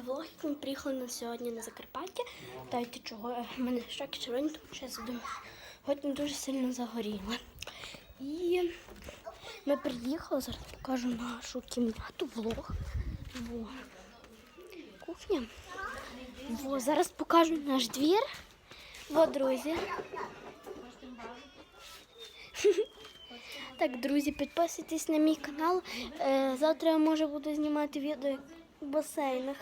це влог, ми приїхали на сьогодні на Закарпаття. Дайте чого в мене щоки червоні, тому що я думаю, сьогодні дуже сильно загоріла. І ми приїхали, зараз покажу нашу кімнату, влог. Во. Кухня. Во, зараз покажу наш двір. Во, друзі. Так, друзі, підписуйтесь на мій канал. Е, Завтра я може буду знімати відео басейнах.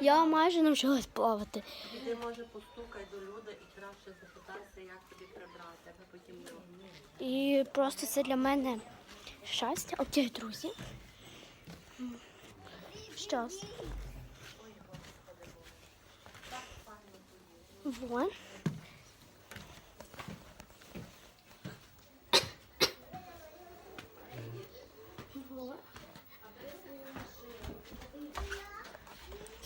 Я майже навчилась плавати. Ти може постукай до люда і краще запитайся, як тобі прибрати, аби потім його. І просто це для мене щастя. Окей, друзі. Щас. Во. Во.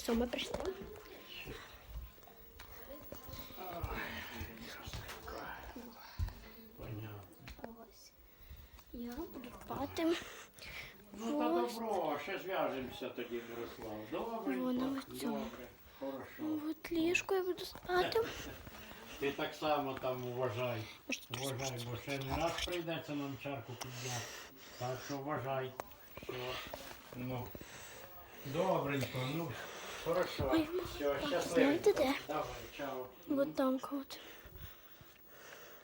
Все, ми прийшли. Ось. Я буду спати. Ну та добро, ще зв'яжемося тоді, Мирослав. Добре, в цьому. добре, хорошо. От ліжко я буду спати. Ти так само там уважай. Уважай, бо ще не раз прийдеться нам чарку підняти. Так що вважай. Що, ну, добренько, ну, хорошо. Ой, Все, щасливо. Знаєте де? Давай, чао. Вот там от.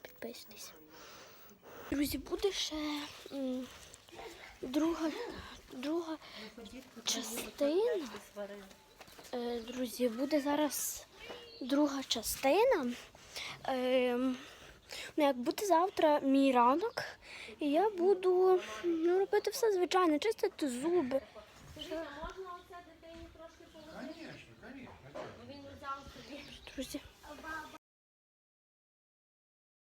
Підписуйтесь. Друзі, буде ще м, друга, друга частина. Е, Друзі, буде зараз друга частина. Ну, як буде завтра мій ранок, і я буду ну, робити все звичайно, чистити зуби. Можна Друзі,